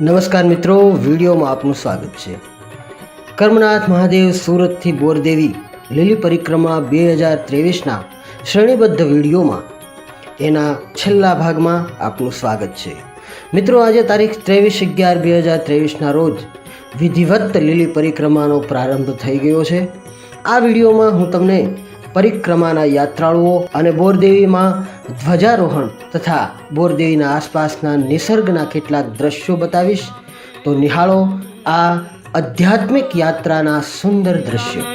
નમસ્કાર મિત્રો, વિડીયોમાં આપનું સ્વાગત છે. કર્મનાથ મહાદેવ સુરતથી બોરદેવી લીલી પરિક્રમા બે હજાર ત્રેવીસના શ્રેણીબદ્ધ વિડીયોમાં એના છેલ્લા ભાગમાં આપનું સ્વાગત છે. મિત્રો, આજે તારીખ ત્રેવીસ અગિયાર બે હજાર ત્રેવીસના રોજ વિધિવત લીલી પરિક્રમાનો પ્રારંભ થઈ ગયો છે. આ વિડીયોમાં હું તમને પરિક્રમાના યાત્રાળુઓ અને બોરદેવીમાં ધ્વજારોહણ તથા બોરદેવીના આસપાસના નિસર્ગના કેટલાક દ્રશ્યો બતાવીશ, તો નિહાળો આ આધ્યાત્મિક યાત્રાના સુંદર દ્રશ્યો.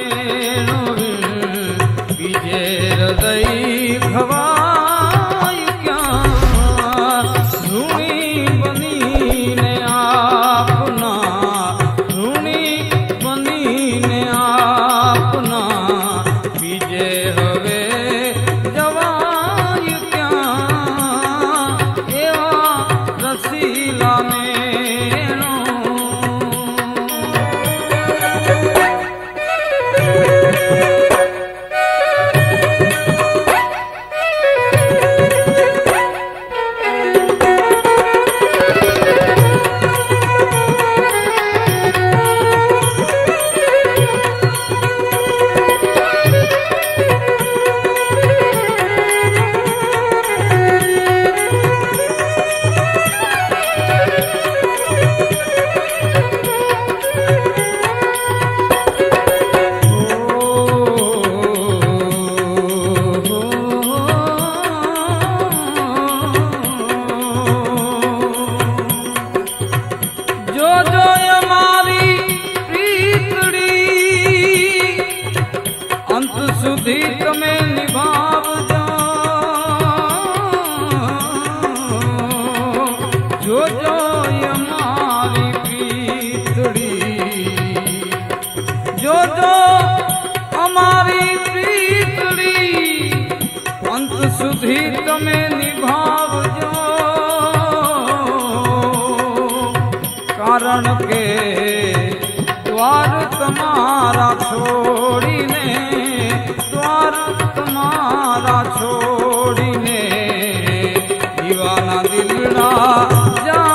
અંત સુધી તમે નિભાવજો. જોજો અમારી પ્રીતડી. જોજો અમારી પ્રીતડી. અંત સુધી તમે નિભાવજો. કારણ કે દ્વાર તમારા છોડીને દ્વાર તમારા છોડીને દીવાના દિલના જાય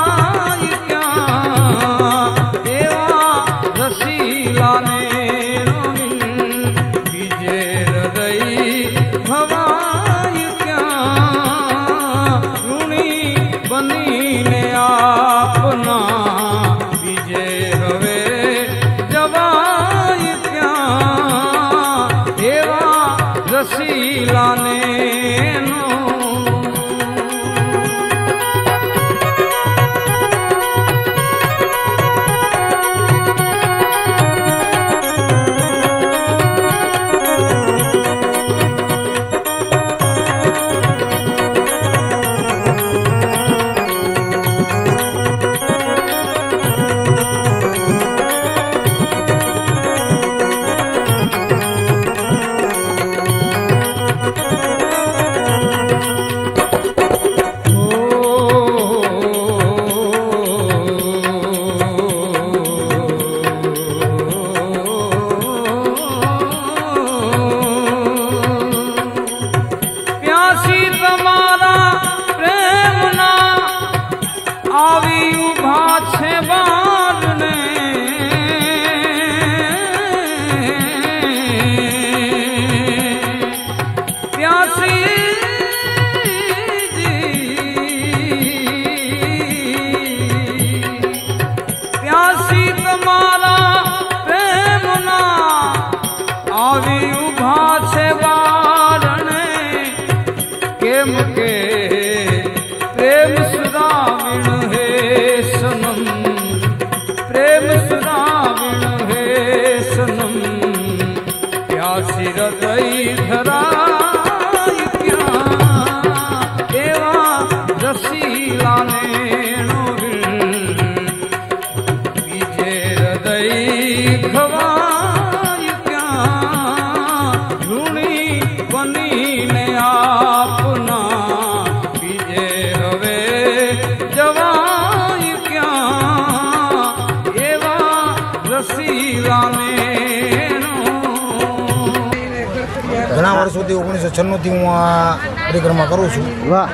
વર્ષોથી ઓગણીસો છન્નુંથી હું આ પરિક્રમા કરું છું. વાહ.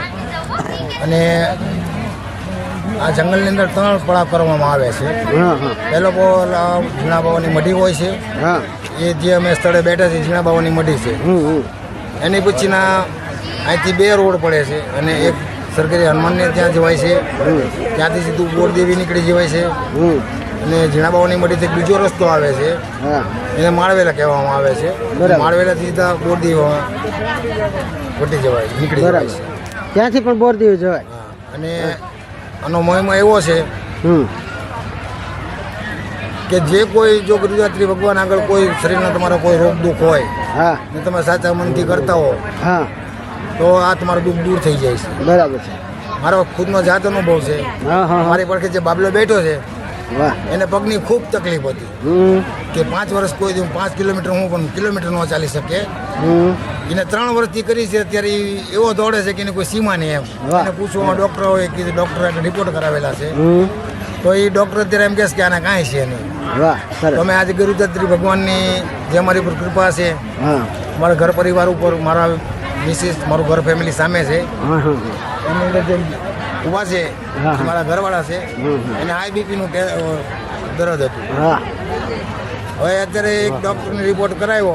અને આ જંગલની અંદર ત્રણ પડાવ કરવામાં આવે છે. પહેલો પડાવ ઝીણા બાબાની મઢી હોય છે. હા. એ જે અમે સ્થળે બેઠા છીએ ઝીણા બાબાની મઢી છે. એની પછીના અહીંથી બે રોડ પડે છે અને એક સરકારી હનુમાનને ત્યાં જવાય છે. ત્યાંથી સીધું બોરદેવી નીકળી જવાય છે. અને ઝીણા બાવાની મઢીથી બીજો રસ્તો આવે છે. એને માળવેલા કહેવામાં આવે છે. માળવેલાથી સીધા બોરદી વટી જવાય નીકળી જવાય ત્યાંથી પણ બોરદી જવાય? અને આનો મહિમા એવો છે કે જે કોઈ જો ગુજરાત્રી ભગવાન આગળ કોઈ શરીરના તમારા કોઈ રોગ દુઃખ હોય હા. ને તમે સાચા મનથી કરતા હો તો આ તમારું દુઃખ દૂર થઈ જાય છે. બરાબર છે. મારો ખુદનો જાત અનુભવ છે. મારી પડખે જે બાબલો બેઠો છે એને પગની ખૂબ તકલીફ હતી. કે પાંચ વર્ષ કોઈ દિવસ પાંચ કિલોમીટર હું પણ કિલોમીટર ન ચાલી શકે. એને ત્રણ વર્ષથી કરી છે અત્યારે એવો દોડે છે કે એને કોઈ સીમા નહીં એમ. એને પૂછવામાં ડૉક્ટર હોય કે ડૉક્ટર રિપોર્ટ કરાવેલા છે. તો એ ડૉક્ટર અત્યારે એમ કહેશે કે આને કાંઈ છે નહીં. વાહ સરસ. તો અમે આજે ગુરુદત્રી ભગવાનની જે અમારી ઉપર કૃપા છે. હા. મારા ઘર પરિવાર ઉપર મારા મિસિસ મારું ઘર ફેમિલી સામે છે. હા હા. એની અંદર જે ઊભા છે. મારા ઘરવાળા છે. અને. એને હાઈ બીપીનું દર્દ હતું. હવે અત્યારે એક ડૉક્ટરને રિપોર્ટ કરાવ્યો.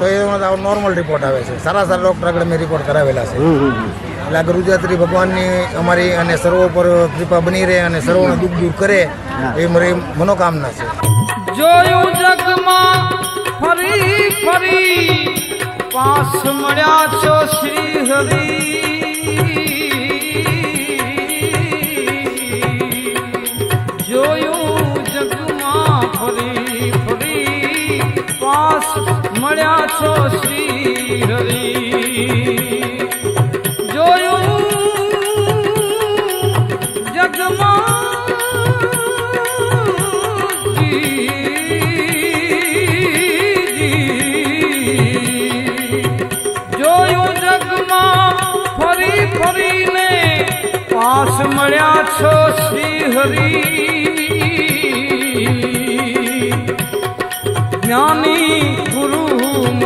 તો એમાં નોર્મલ રિપોર્ટ આવે છે. સારા સારા ડૉક્ટર આગળ મેં રિપોર્ટ કરાવેલા છે. એટલે આ ગુરુદાત્રી ભગવાનની અમારી અને સર્વો પર કૃપા બની રહે અને સર્વોને દુઃખ દૂર કરે એ મારી મનોકામના છે. જોયું જગમાં ફરી ફરી પાસ મળ્યા છો શ્રી હરિ. પાસ મળ્યા છો શ્રી હરિ જોયું જગમાં પાસ મળ્યા છો શ્રી હરી. જ્ઞાની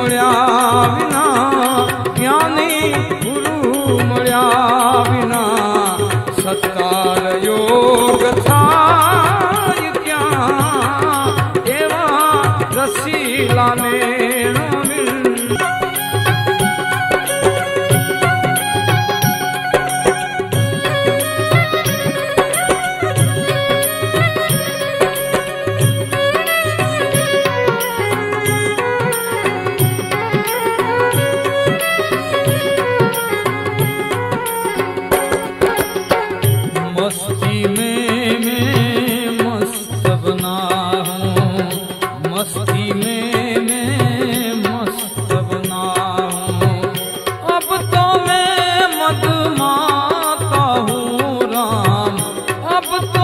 મળ્યા વિના જ્ઞાની ગુરુ મળ્યા વિના સત્કાર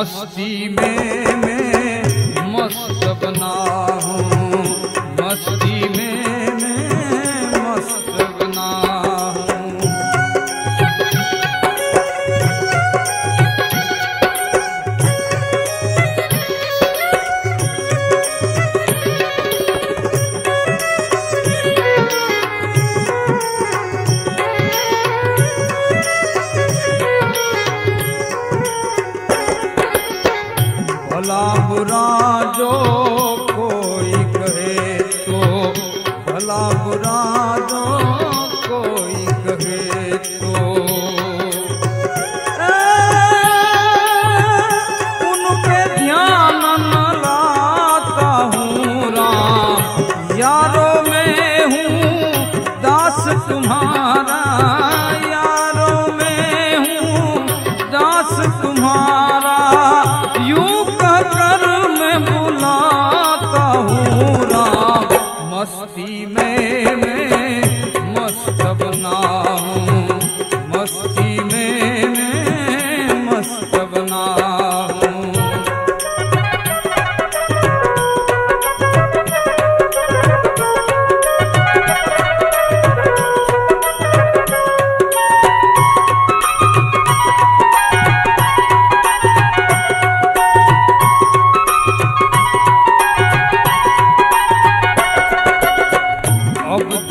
मस्ती में मैं मस्त बना ঠাকুরা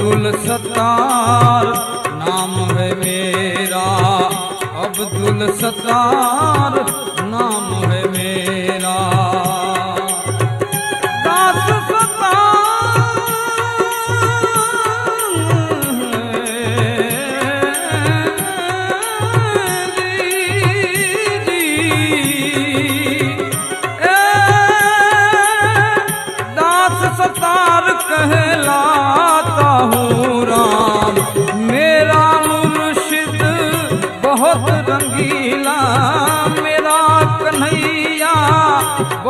અબ્દુલ સત્તાર નામ હે મેરા અબ્દુલ સત્તાર નામ હે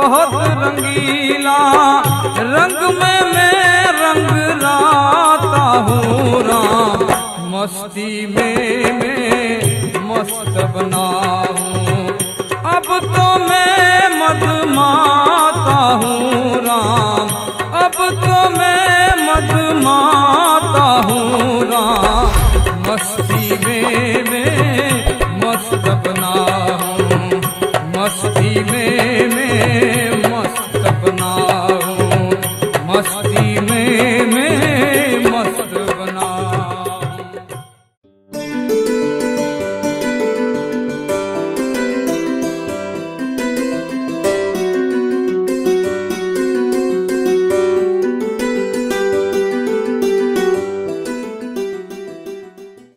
बहुत रंगीला रंग में मैं रंग लाता हूँ राम मस्ती में मैं मस्त बना हूँ अब तो मैं मद माता हूँ राम अब तो मैं मद माता हूँ राम मस्ती में